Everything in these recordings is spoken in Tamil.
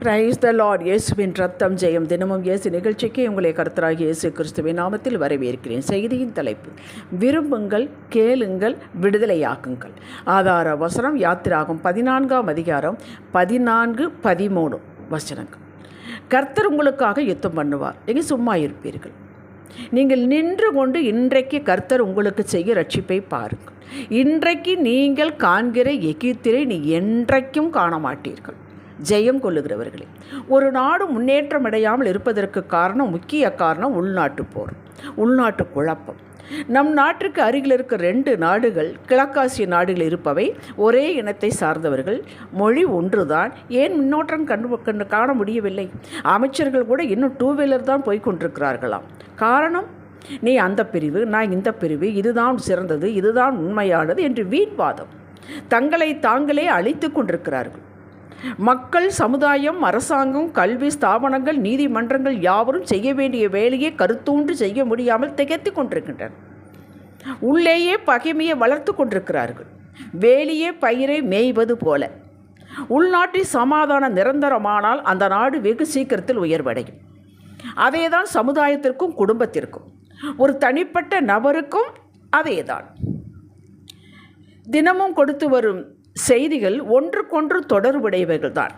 பிரைஸ் த லார்ட் இயேசுவின் ரத்தம் ஜெயம். தினமும் இயேசு நிகழ்ச்சிக்கு உங்களை கருத்தராகி இயேசு கிறிஸ்துவின் நாமத்தில் வரவேற்கிறேன். செய்தியின் தலைப்பு விரும்புங்கள் கேளுங்கள் விடுதலையாக்குங்கள். ஆதார வசனம் யாத்திராகும் பதினான்காம் அதிகாரம் பதினான்கு பதிமூணு வசனங்கள். கர்த்தர் உங்களுக்காக யுத்தம் பண்ணுவார். நீங்கள் சும்மா இருப்பீர்கள். நீங்கள் நின்று கொண்டு இன்றைக்கு கர்த்தர் உங்களுக்கு செய்ய ரட்சிப்பை பாருங்கள். இன்றைக்கு நீங்கள் காண்கிற எகித்திரை நீ என்றைக்கும் காண மாட்டீர்கள் ஜெயம் கொள்ளுகிறவர்களே. ஒரு நாடு முன்னேற்றம் அடையாமல் இருப்பதற்கு காரணம் முக்கிய காரணம் உள்நாட்டு போர் உள்நாட்டு குழப்பம். நம் நாட்டுக்கு அருகில் இருக்க ரெண்டு நாடுகள் கிழக்காசிய நாடுகள் இருப்பவை ஒரே இனத்தை சார்ந்தவர்கள். மொழி ஒன்றுதான். ஏன் முன்னோட்டம் கண்டு கண்டு காண முடியவில்லை? அமைச்சர்கள் கூட இன்னும் டூ வீலர் தான் போய் கொண்டிருக்கிறார்களாம். காரணம்? நீ அந்த பிரிவு நான் இந்த பிரிவு இதுதான் சிறந்தது இதுதான் உண்மையானது என்று வீண்வாதம் தங்களை தாங்களே அழித்து கொண்டிருக்கிறார்கள். மக்கள் சமுதாயம் அரசாங்கம் கல்வி ஸ்தாபனங்கள் நீதிமன்றங்கள் யாவரும் செய்ய வேண்டிய வேலையை கருத்தூன்று செய்ய முடியாமல் திகைத்து கொண்டிருக்கின்றன உள்ளேயே பகைமையை வளர்த்து கொண்டிருக்கிறார்கள். வேலியே பயிரை மேய்வது போல. உள்நாட்டில் சமாதானம் நிரந்தரமானால் அந்த நாடு வெகு சீக்கிரத்தில் உயர்வடையும். அதேதான் சமுதாயத்திற்கும் குடும்பத்திற்கும். ஒரு தனிப்பட்ட நபருக்கும் அதேதான். தினமும் கொடுத்து வரும் செய்திகள் ஒன்றுக்கொன்று தொடர்புடையவைகள் தான்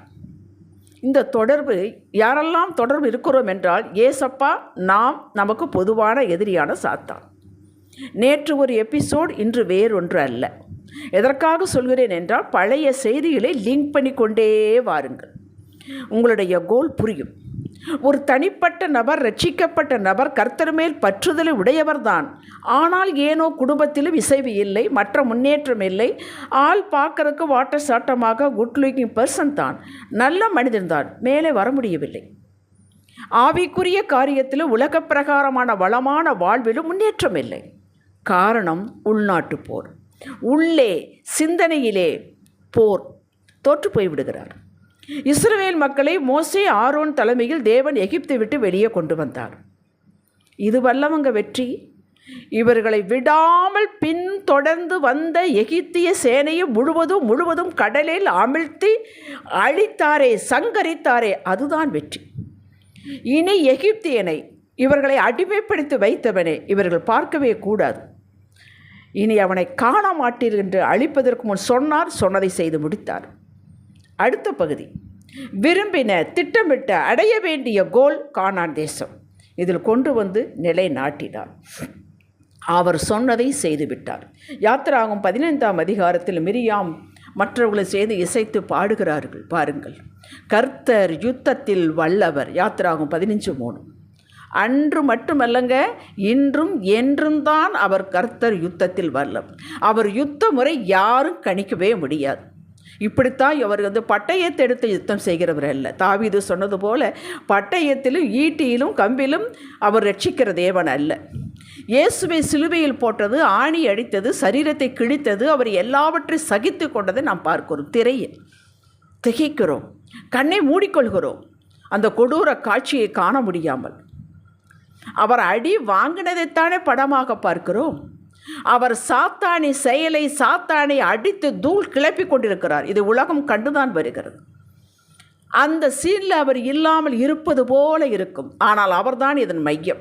இந்த தொடர்பு யாரெல்லாம் தொடர்பு இருக்கிறோம் என்றால் ஏசப்பா நாம் நமக்கு பொதுவான எதிரியான சாத்தான். நேற்று ஒரு எபிசோட் இன்று வேறொன்று அல்ல. எதற்காக சொல்கிறேன் என்றால் பழைய செய்திகளை லிங்க் பண்ணி கொண்டே வாருங்கள். உங்களுடைய கோல் புரியும். ஒரு தனிப்பட்ட நபர் ரட்சிக்கப்பட்ட நபர் கர்த்தர் மேல் பற்றுதலை உடையவர்தான். ஆனால் ஏனோ குடும்பத்திலும் இசைவு இல்லை மற்ற முன்னேற்றம் இல்லை. ஆள் பார்க்கறதுக்கு வாட்டர் சாட்டமாக குட் லுக்கிங் பர்சன் தான். நல்ல மனிதன் தான் மேலே வர முடியவில்லை. ஆவிக்குரிய காரியத்தில் உலக பிரகாரமான வளமான வாழ்விலும் முன்னேற்றம் இல்லை. காரணம் உள்நாட்டு போர். உள்ளே சிந்தனையிலே போர். தோற்று போய்விடுகிறார். இஸ்ரவேல் மக்களை மோசே ஆரோன் தலைமையில் தேவன் எகிப்தை விட்டு வெளியே கொண்டு வந்தார். இது வல்லவங்க வெற்றி. இவர்களை விடாமல் பின் தொடர்ந்து வந்த எகிப்திய சேனையை முழுவதும் முழுவதும் கடலில் அமிழ்த்தி அழித்தாரே சங்கரித்தாரே அதுதான் வெற்றி. இனி எகிப்தியனை இவர்களை அடிமைப்படுத்தி வைத்தவனே இவர்கள் பார்க்கவே கூடாது. இனி அவனை காண மாட்டீர் என்று அழிப்பதற்கு முன் சொன்னார் சொன்னதை செய்து முடித்தார். அடுத்த பகுதி. விரும்பின திட்டமிட்ட அடைய வேண்டிய கோல் காணான் தேசம். இதில் கொண்டு வந்து நிலை நாட்டினார் அவர் சொன்னதை செய்துவிட்டார். யாத்திராகும் பதினைந்தாம் அதிகாரத்தில் மிரியாம் மற்றவர்களை சேர்ந்து இசைத்து பாடுகிறார்கள். பாருங்கள். கர்த்தர் யுத்தத்தில் வல்லவர். யாத்திராகும் பதினஞ்சு மூணு. அன்று மட்டுமல்லங்க இன்றும் என்றும் தான் அவர் கர்த்தர் யுத்தத்தில் வல்லவர். அவர் யுத்த முறை யாரும் கணிக்கவே முடியாது. இப்படித்தான் இவர் வந்து பட்டயத்தை எடுத்து யுத்தம் செய்கிறவர் அல்ல. தாவிது சொன்னது போல பட்டயத்திலும் ஈட்டியிலும் கம்பிலும் அவர் ரட்சிக்கிற தேவன் அல்ல. இயேசுவை சிலுவையில் போட்டது ஆணி அடித்தது சரீரத்தை கிழித்தது அவர் எல்லாவற்றையும் சகித்து கொண்டதை நாம் பார்க்கிறோம். திரையை திகைக்கிறோம் கண்ணை மூடிக்கொள்கிறோம். அந்த கொடூர காட்சியை காண முடியாமல். அவர் அடி வாங்கினதைத்தானே படமாக பார்க்கிறோம். அவர் சாத்தானி செயலை சாத்தானை அடித்து தூள் கிளப்பி கொண்டிருக்கிறார். இது உலகம் கண்டுதான் வருகிறது. அந்த சீனில் அவர் இல்லாமல் இருப்பது போல இருக்கும். ஆனால் அவர்தான் இதன் மையம்.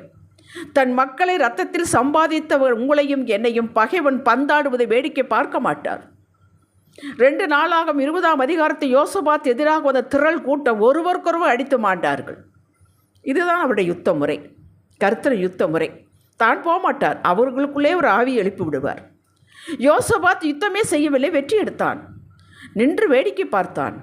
தன் மக்களை ரத்தத்தில் சம்பாதித்தவர் உங்களையும் என்னையும் பகைவன் பந்தாடுவதை வேடிக்கை பார்க்க மாட்டார். ரெண்டு நாளாகும் இருபதாம் அதிகாரத்தை யோசபாத் எதிராக வந்த திரள் கூட்டம் ஒருவருக்கொருவர் அடித்து மாட்டார்கள் இதுதான் அவருடைய யுத்த முறை கருத்தர் யுத்த முறை தான் போகமாட்டார் அவர்களுக்குள்ளே ஒரு ஆவி எழுப்பி விடுவார். யோசபாத் யுத்தமே செய்யவில்லை வெற்றி எடுத்தான். நின்று வேடிக்கை பார்த்தான்.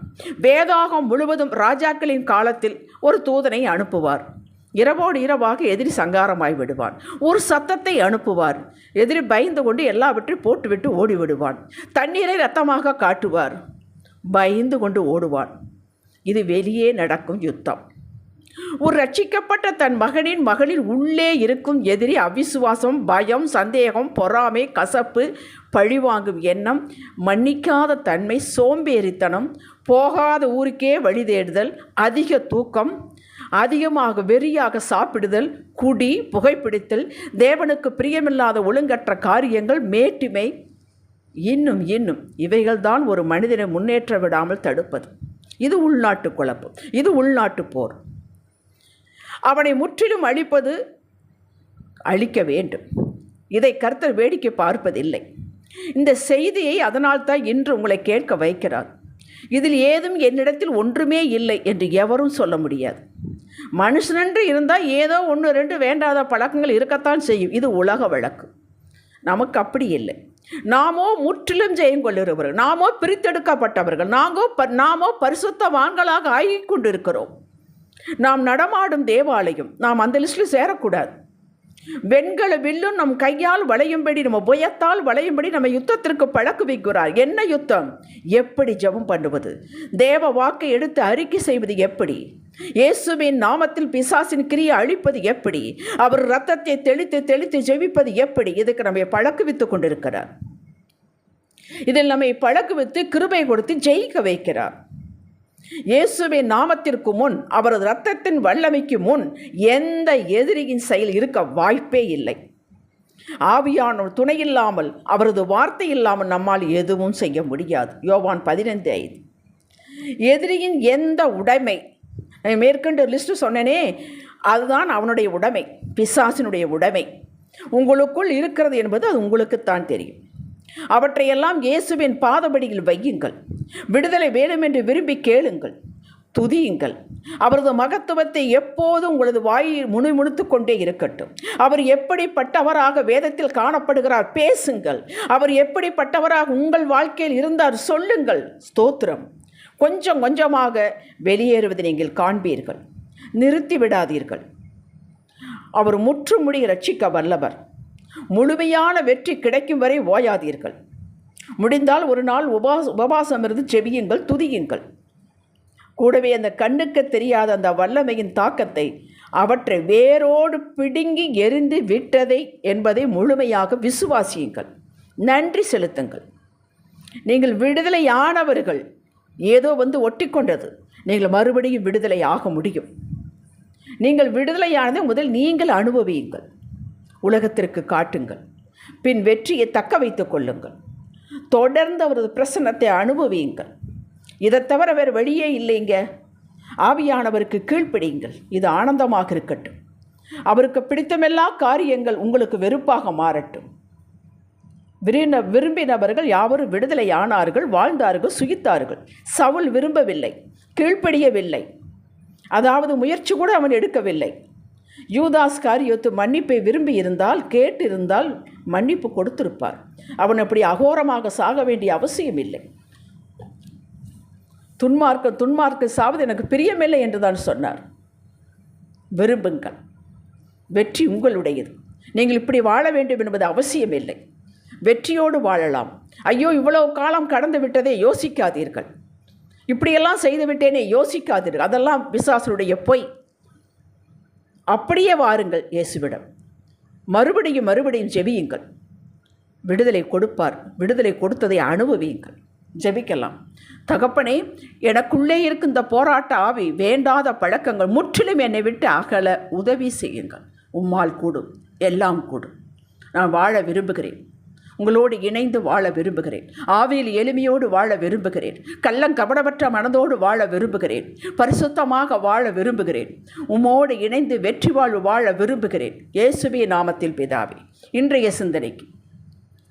வேதாகம் முழுவதும் ராஜாக்களின் காலத்தில் ஒரு தூதனை அனுப்புவார். இரவோடு இரவாக எதிரி சங்காரமாய் விடுவான். ஒரு சத்தத்தை அனுப்புவார். எதிரி பயந்து கொண்டு எல்லாவற்றையும் போட்டுவிட்டு ஓடி விடுவான் தண்ணீரை ரத்தமாக காட்டுவார். பயந்து கொண்டு ஓடுவான். இது வெளியே நடக்கும் யுத்தம். ஒரு ரட்சிக்கப்பட்ட தன் மகனின் மகளில் உள்ளே இருக்கும் எதிரி அவிசுவாசம் பயம் சந்தேகம் பொறாமை கசப்பு பழிவாங்கும் எண்ணம் மன்னிக்காத தன்மை சோம்பேறித்தனம் போகாத ஊருக்கே வழி தேடுதல் அதிக தூக்கம் அதிகமாக வெறியாக சாப்பிடுதல் குடி புகைப்பிடித்தல் தேவனுக்கு பிரியமில்லாத ஒழுங்கற்ற காரியங்கள் மேட்டிமை இன்னும் இன்னும் இவைகள்தான் ஒரு மனிதனை முன்னேற்ற விடாமல் தடுப்பது. இது உள்நாட்டு குழப்பம். இது உள்நாட்டு போர். அவனை முற்றிலும் அழிப்பது அழிக்க வேண்டும். இதை கர்த்தர் வேடிக்கை பார்ப்பதில்லை. இந்த செய்தியை அதனால்தான் இன்று உங்களை கேட்க வைக்கிறார். இதில் ஏதும் என்னிடத்தில் ஒன்றுமே இல்லை என்று எவரும் சொல்ல முடியாது. மனுஷனென்று இருந்தால் ஏதோ ஒன்று ரெண்டு வேண்டாத பழக்கங்கள் இருக்கத்தான் செய்யும். இது உலக வழக்கு. நமக்கு அப்படி இல்லை. நாமோ முற்றிலும் ஜெயம் கொள்ளுகிறவர்கள். நாமோ பிரித்தெடுக்கப்பட்டவர்கள். நாங்கோ ப நாமோ பரிசுத்தவான்களாக ஆகி கொண்டிருக்கிறோம். நாம் நடமாடும் தேவாலயம் நாம் அந்த லிஸ்ட்டில் சேரக்கூடாது. வெண்கல வில்லும் நம் கையால் வளையும்படி நம்ம புயத்தால் வளையும்படி நம்ம யுத்தத்திற்கு பழக்கு வைக்கிறார். என்ன யுத்தம்? எப்படி ஜெபம் பண்ணுவது? தேவ வாக்கை எடுத்து அறிக்கை செய்வது எப்படி? இயேசுவின் நாமத்தில் பிசாசின் கிரியை அழிப்பது எப்படி? அவர் ரத்தத்தை தெளித்து தெளித்து ஜெபிப்பது எப்படி? இதுக்கு நம்ம பழக்குவித்து கொண்டிருக்கிறார். இதில் நம்மை பழக்குவித்து கிருபை கொடுத்து ஜெயிக்க வைக்கிறார். இயேசுவின் நாமத்திற்கு முன் அவரது இரத்தத்தின் வல்லமைக்கு முன் எந்த எதிரியின் செயல் இருக்க வாய்ப்பே இல்லை. ஆவியான துணை இல்லாமல் அவரது வார்த்தை இல்லாமல் நம்மால் எதுவும் செய்ய முடியாது. யோவான் பதினைந்து ஐந்து. எதிரியின் எந்த உடைமை மேற்கொண்டு லிஸ்ட்டு சொன்னேனே அதுதான் அவனுடைய உடைமை பிசாசினுடைய உடைமை. உங்களுக்குள் இருக்கிறது என்பது அது உங்களுக்குத்தான் தெரியும். அவற்றையெல்லாம் இயேசுவின் பாதபடியில் வையுங்கள். விடுதலை வேண்டுமென்று விரும்பி கேளுங்கள் துதியுங்கள். அவரது மகத்துவத்தை எப்போதும் உங்களது வாயில் முணுமுணுத்து கொண்டே இருக்கட்டும். அவர் எப்படிப்பட்டவராக வேதத்தில் காணப்படுகிறார் பேசுங்கள். அவர் எப்படிப்பட்டவராக உங்கள் வாழ்க்கையில் இருந்தார் சொல்லுங்கள். ஸ்தோத்திரம். கொஞ்சம் கொஞ்சமாக வெளியேறுவதை நீங்கள் காண்பீர்கள். நிறுத்தி விடாதீர்கள். அவர் முற்றுமுடி ரட்சிக்க வல்லவர். முழுமையான வெற்றி கிடைக்கும் வரை ஓயாதீர்கள். முடிந்தால் ஒரு நாள் உபாஸ் உபவாசம் இருந்து செவியுங்கள் துதியுங்கள். கூடவே அந்த கண்ணுக்கு தெரியாத அந்த வல்லமையின் தாக்கத்தை அவற்றை வேரோடு பிடுங்கி எரிந்து விட்டதை என்பதை முழுமையாக விசுவாசியுங்கள். நன்றி செலுத்துங்கள். நீங்கள் விடுதலையானவர்கள். ஏதோ வந்து ஒட்டிக்கொண்டது. நீங்கள் மறுபடியும் விடுதலை ஆக முடியும். நீங்கள் விடுதலையானதை முதல் நீங்கள் அனுபவியுங்கள். உலகத்திற்கு காட்டுங்கள். பின் வெற்றியை தக்க வைத்துக் கொள்ளுங்கள். தொடர்ந்து அவரது பிரசன்னத்தை அனுபவியுங்கள். இதை தவிர வேறு வழியே இல்லைங்க. ஆவியானவருக்கு கீழ்ப்பிடியுங்கள். இது ஆனந்தமாக இருக்கட்டும். அவருக்கு பிடித்தமெல்லா காரியங்கள் உங்களுக்கு வெறுப்பாக மாறட்டும். விரும்பின விரும்பினவர்கள் யாவரும் விடுதலை ஆனார்கள் வாழ்ந்தார்கள் சுகித்தார்கள். சவுல் விரும்பவில்லை கீழ்ப்படியவில்லை. அதாவது முயற்சி கூட அவன் எடுக்கவில்லை. யூதாஸ் காரியத்து மன்னிப்பை விரும்பி இருந்தால் கேட்டிருந்தால் மன்னிப்பு கொடுத்திருப்பார். அவன் அப்படி அகோரமாக சாக வேண்டிய அவசியம் இல்லை துன்மார்க்க துன்மார்க்க சாவது எனக்கு பிரியமில்லை என்று தான் சொன்னார். விரும்புங்கள். வெற்றி உங்களுடையது. நீங்கள் இப்படி வாழ வேண்டும் என்பது அவசியமில்லை. வெற்றியோடு வாழலாம். ஐயோ இவ்வளவு காலம் கடந்து விட்டதே யோசிக்காதீர்கள். இப்படியெல்லாம் செய்து விட்டேனே யோசிக்காதீர்கள். அதெல்லாம் பிசாசனுடைய பொய். அப்படியே வாருங்கள் இயேசுவிடம். மறுபடியும் மறுபடியும் ஜெபியுங்கள். விடுதலை கொடுப்பார். விடுதலை கொடுத்ததை அனுபவியுங்கள். ஜெபிக்கலாம். தகப்பனே எனக்குள்ளே இருக்கும் இந்த போராட்ட ஆவி வேண்டாத பழக்கங்கள் முற்றிலும் என்னை விட்டு அகல உதவி செய்யுங்கள். உம்மால் கூடும். எல்லாம் கூடும். நான் வாழ விரும்புகிறேன். உங்களோடு இணைந்து வாழ விரும்புகிறேன். ஆவியில் எளிமையோடு வாழ விரும்புகிறேன். கள்ளங்கபடமற்ற மனதோடு வாழ விரும்புகிறேன். பரிசுத்தமாக வாழ விரும்புகிறேன். உம்மோடு இணைந்து வெற்றி வாழ்வு வாழ விரும்புகிறேன். இயேசுபிய நாமத்தில் பிதாவே இன்றைய சிந்தனைக்கு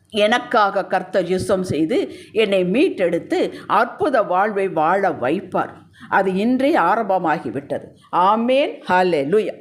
எனக்காக கர்த்த யுத்தம் செய்து என்னை மீட்டெடுத்து அற்புத வாழ்வை வாழ வைப்பார். அது இன்றே ஆரம்பமாகிவிட்டது. ஆமேன். லுயா